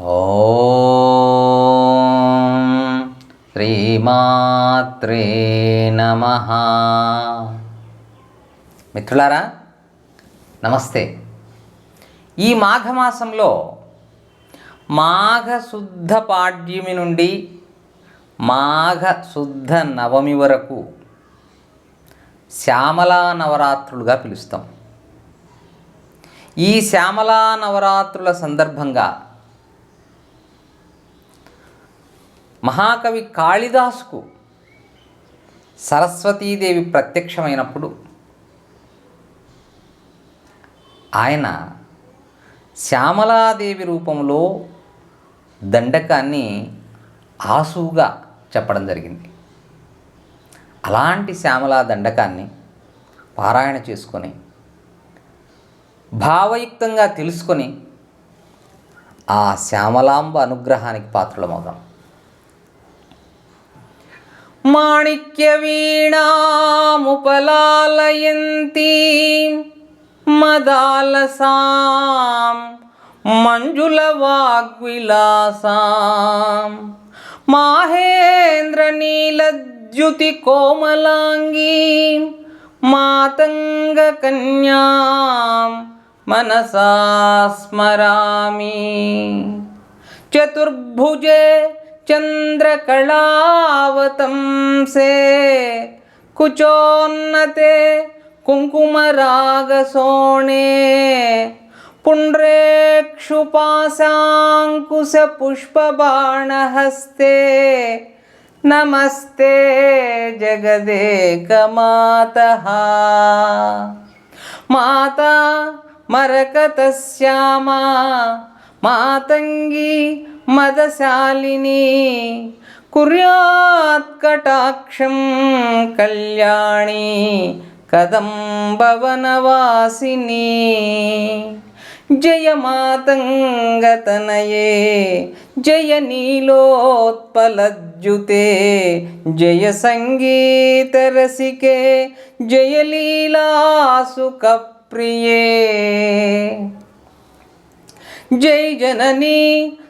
ఓం శ్రీమాత్రే నమ. మిత్రులారా నమస్తే. ఈ మాఘమాసంలో మాఘశుద్ధ పాడ్యమి నుండి మాఘ శుద్ధ నవమి వరకు శ్యామలా నవరాత్రులుగా పిలుస్తాం. ఈ శ్యామలా నవరాత్రుల సందర్భంగా మహాకవి కాళిదాసుకు సరస్వతీదేవి ప్రత్యక్షమైనప్పుడు ఆయన శ్యామలాదేవి రూపంలో దండకాన్ని ఆసుగా చెప్పడం జరిగింది. అలాంటి శ్యామలా దండకాన్ని పారాయణ చేసుకొని భావయుక్తంగా తెలుసుకొని ఆ శ్యామలాంబ అనుగ్రహానికి పాత్రలమవుదాం. మాణిక్య వీణాముపలాలయంతి. మదాలసాం మంజుల వాగ్విలాసాం. మాహేంద్ర నీలద్యుతి కోమలాంగీ మాతంగ కన్యాం మనసా స్మరామి. చతుర్భుజే చంద్రకళావతంసే కుచోన్నతే కుంకుమరాగసోణే పుండ్రేక్షుపాశాంకుశపుష్పబాణహస్తే నమస్తే జగదేకమాతః మాతా మరకతశ్యామా మాతంగి మదశాలిని కుర్యాత్కటాక్షం కళ్యాణి కదంబవనవాసిని. జయ మాతంగతనయే జయ నీలోత్పలజ్జుతే జయ సంగీతరసికే జయ లీలాసుకప్రియే జై జననీ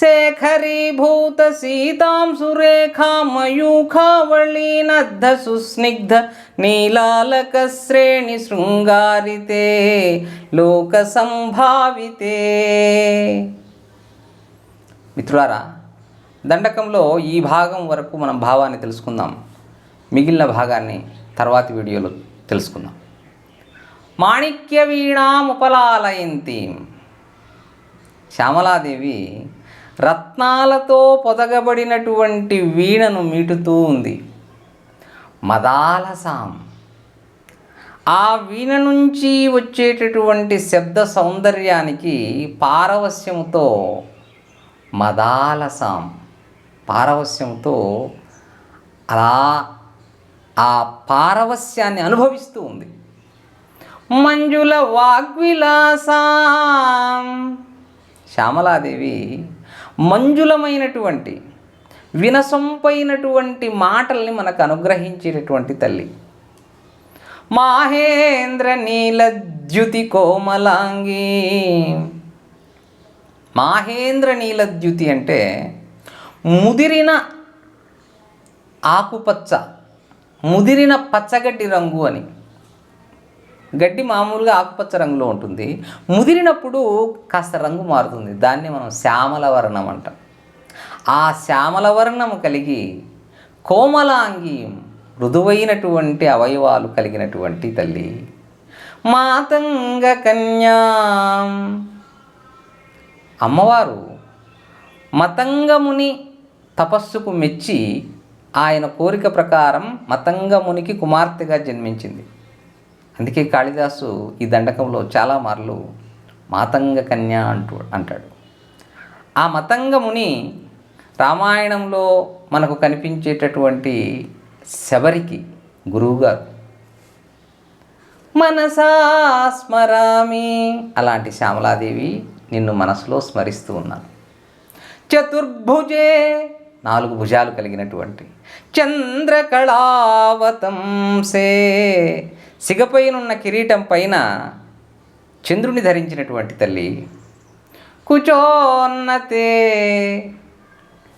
శేఖరీభూత సీతాం సురేఖా మయూఖావళీనద్ధ సుస్నిగ్ధ నీలాలక శ్రేణి శృంగారితే లోక సంభావితే మిత్రులారా దండకంలో ఈ భాగం వరకు మనం భావాన్ని తెలుసుకుందాం. మిగిలిన భాగాన్ని తర్వాతి వీడియోలో తెలుసుకుందాం. మాణిక్య వీణాముపలాలయంతి శ్యామలాదేవి రత్నాలతో పొదగబడినటువంటి వీణను మీటుతూ ఉంది. మదాలసాం. ఆ వీణ నుంచి వచ్చేటటువంటి శబ్ద సౌందర్యానికి పారవస్యముతో మదాలసాం. పారవస్యంతో అలా ఆ పారవస్యాన్ని అనుభవిస్తూ ఉంది. మంజుల వాగ్విలాసాం. శ్యామలాదేవి మంజులమైనటువంటి వినసొంపైనటువంటి మాటల్ని మనకు అనుగ్రహించేటటువంటి తల్లి. మాహేంద్ర నీలద్యుతి కోమలాంగి. మాహేంద్ర నీలద్యుతి అంటే ముదిరిన ఆకుపచ్చ ముదిరిన పచ్చగడ్డి రంగు అని. గడ్డి మామూలుగా ఆకుపచ్చ రంగులో ఉంటుంది. ముదిరినప్పుడు కాస్త రంగు మారుతుంది. దాన్ని మనం శ్యామల వర్ణం అంటాం. ఆ శ్యామల వర్ణం కలిగి కోమలాంగి మృదువైనటువంటి అవయవాలు కలిగినటువంటి తల్లి మాతంగ కన్యా. అమ్మవారు మతంగముని తపస్సుకు మెచ్చి ఆయన కోరిక ప్రకారం మతంగమునికి కుమార్తెగా జన్మించింది. అందుకే కాళిదాసు ఈ దండకంలో చాలా మార్లు మాతంగ కన్య అంటూ అంటాడు. ఆ మతంగ ముని రామాయణంలో మనకు కనిపించేటటువంటి శబరికి గురువుగారు మనసా స్మరామి అలాంటి శ్యామలాదేవి నిన్ను మనసులో స్మరిస్తూ ఉన్నాను. చతుర్భుజే నాలుగు భుజాలు కలిగినటువంటి చంద్రకళావతంసే సిగపైనున్న కిరీటం పైన చంద్రుని ధరించినటువంటి తల్లి కుచోన్నతే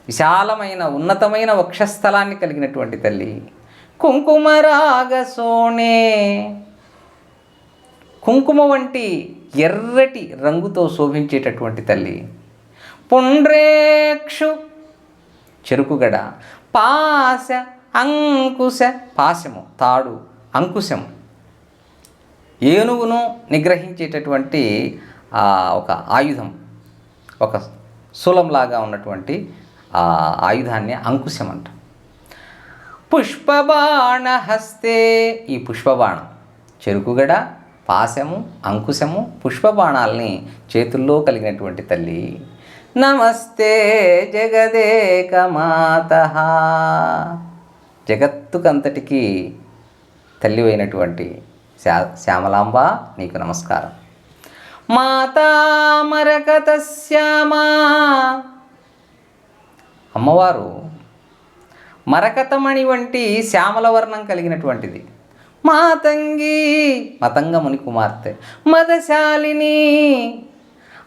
విశాలమైన ఉన్నతమైన వక్షస్థలాన్ని కలిగినటువంటి తల్లి కుంకుమరాగసోణే కుంకుమ వంటి ఎర్రటి రంగుతో శోభించేటటువంటి తల్లి పుండ్రేక్షు చెరుకుగడ పాశ అంకుశ పాశము తాడు అంకుశము. ఏనుగును నిగ్రహించేటటువంటి ఒక ఆయుధం ఒక శూలంలాగా ఉన్నటువంటి ఆ ఆయుధాన్ని అంకుశం అంట పుష్పబాణ హస్తే ఈ పుష్పబాణం చెరుకుగడ పాశము అంకుశము పుష్పబాణాల్ని చేతుల్లో కలిగినటువంటి తల్లి. నమస్తే జగదేక మాత. జగత్తుకంతటికి తల్లి అయినటువంటి శ్యామలాంబ నీకు నమస్కారం. మాతా మరకత శ్యామా. అమ్మవారు మరకతమణి వంటి శ్యామల వర్ణం కలిగినటువంటిది. మాతంగి. మతంగముని కుమార్తె. మదశాలిని.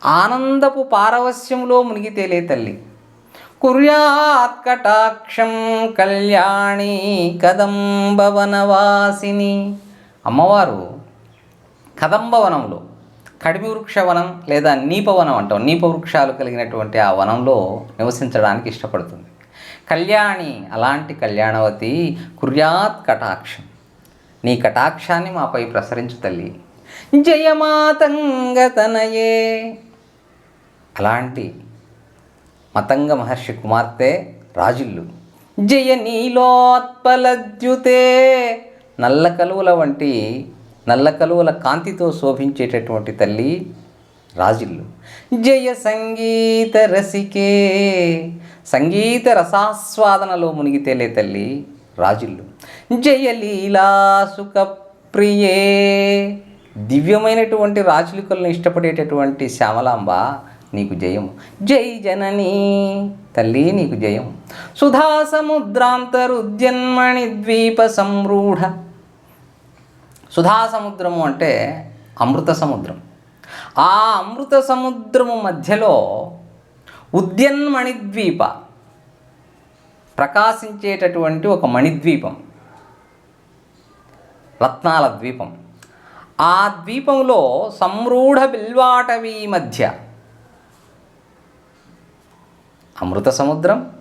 ఆనందపు పారవస్యంలో మునిగి తేలే తల్లి. కుర్యాత్ కటాక్షం కళ్యాణి కదంబవనవాసిని. అమ్మవారు కదంబవనంలో కడిమి వృక్షవనం లేదా నీపవనం అంటాం. నీప వృక్షాలు కలిగినటువంటి ఆ వనంలో నివసించడానికి ఇష్టపడుతుంది. కళ్యాణి అలాంటి కళ్యాణవతి కుర్యాత్ కటాక్షం. నీ కటాక్షాన్ని మాపై ప్రసరించు తల్లి. జయమాతంగతనయే అలాంటి మతంగ మహర్షి కుమార్తె రాజుల్లు జయ నీలోత్పలద్యుతే. నల్ల కలువల వంటి నల్ల కలువల కాంతితో శోభించేటటువంటి తల్లి రాజిల్లు జయ సంగీత రసికే సంగీత రసాస్వాదనలో మునిగి తేలే తల్లి రాజుల్లు జయ సుఖప్రియే ప్రియే దివ్యమైనటువంటి రాజులికలను ఇష్టపడేటటువంటి శ్యామలాంబ నీకు జయం జై జనని తల్లి నీకు జయం సుధా సముద్రాంతరుద్యన్మణి ద్వీప సంరూఢ సుధా సముద్రము అంటే అమృత సముద్రం. ఆ అమృత సముద్రము మధ్యలో ఉద్యన్మణిద్వీప ప్రకాశించేటటువంటి ఒక మణిద్వీపం రత్నాల ద్వీపం. ఆ ద్వీపంలో సంరూఢ బిల్వాటవీ మధ్య అమృత సముద్రం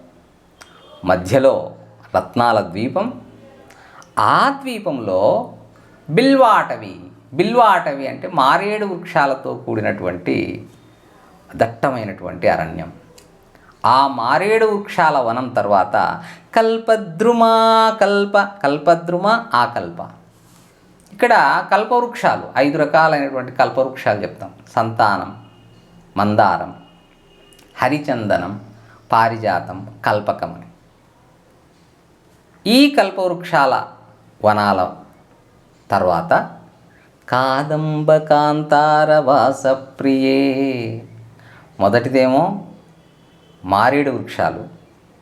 మధ్యలో రత్నాల ద్వీపం ఆ ద్వీపంలో బిల్వాటవి బిల్వాటవి అంటే మారేడు వృక్షాలతో కూడినటువంటి దట్టమైనటువంటి అరణ్యం. ఆ మారేడు వృక్షాల వనం తర్వాత కల్పద్రుమా కల్ప కల్పద్రుమ ఆ కల్ప. ఇక్కడ కల్పవృక్షాలు ఐదు రకాలైనటువంటి కల్పవృక్షాలు చెప్తాం. సంతానం మందారం హరిచందనం పారిజాతం కల్పకమని ఈ కల్పవృక్షాల వనాల తర్వాత కాదంబ వాసప్రియే. మొదటిదేమో మారేడు వృక్షాలు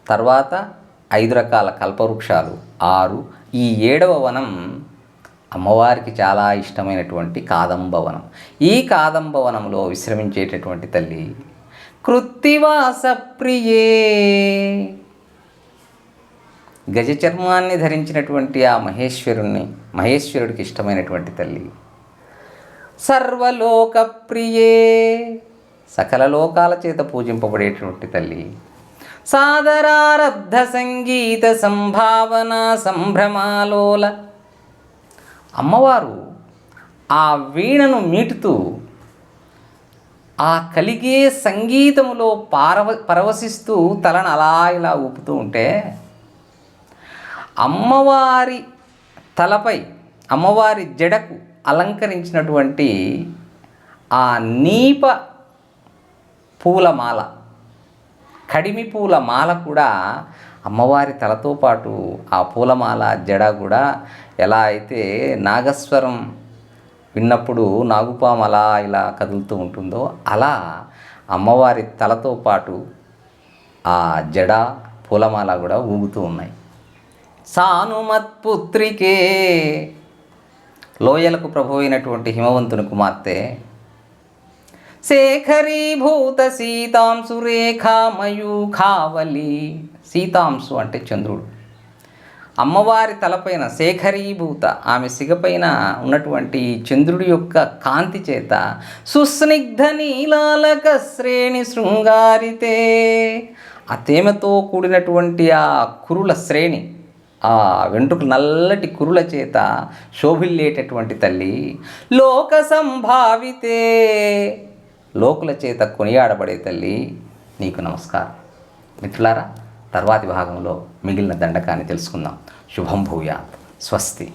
తర్వాత ఐదు రకాల కల్పవృక్షాలు ఆరు. ఈ ఏడవ వనం అమ్మవారికి చాలా ఇష్టమైనటువంటి కాదంబవనం ఈ కాదంబవనంలో విశ్రమించేటటువంటి తల్లి కృత్తివాసప్రియే. గజచర్మాన్ని గజ చర్మాన్ని ధరించినటువంటి ఆ మహేశ్వరుణ్ణి మహేశ్వరుడికి ఇష్టమైనటువంటి తల్లి. సర్వలోక ప్రియే సకల లోకాల చేత పూజింపబడేటువంటి తల్లి. సాదరారబ్ధ సంగీత సంభావన సంభ్రమాలోల. అమ్మవారు ఆ వీణను మీటుతూ ఆ కలిగే సంగీతములో పారవ పరవశిస్తూ తలను అలా ఇలా ఊపుతూ ఉంటే అమ్మవారి తలపై అమ్మవారి జడకు అలంకరించినటువంటి ఆ నీప పూలమాల కడిమి పూల మాల కూడా అమ్మవారి తలతో పాటు ఆ పూలమాల జడ కూడా ఎలా అయితే నాగస్వరం విన్నప్పుడు నాగుపాము అలా ఇలా కదులుతూ ఉంటుందో అలా అమ్మవారి తలతో పాటు ఆ జడ పూలమాల కూడా ఊగుతూ ఉన్నాయి. సానుమత్పుత్రికే లోయలకు ప్రభు అయినటువంటి హిమవంతుని కుమార్తె శేఖరీభూత సీతాంశు రేఖామయూఖావలి సీతాంశు అంటే చంద్రుడు. అమ్మవారి తలపైన శేఖరీభూత ఆమె సిగపైన ఉన్నటువంటి చంద్రుడి యొక్క కాంతి చేత సుస్నిగ్ధ నీలాలక శ్రేణి శృంగారితే. ఆ తేమతో కూడినటువంటి ఆ కురుల శ్రేణి ఆ వెంట్రుకు నల్లటి కురుల చేత శోభిల్లేటటువంటి తల్లి లోక సంభావితే. లోకుల చేత కొనియాడబడే తల్లి నీకు నమస్కారం. మిత్రులారా తర్వాతి భాగంలో మిగిలిన దండకాన్ని తెలుసుకుందాం. శుభం భూయాత్. స్వస్తి.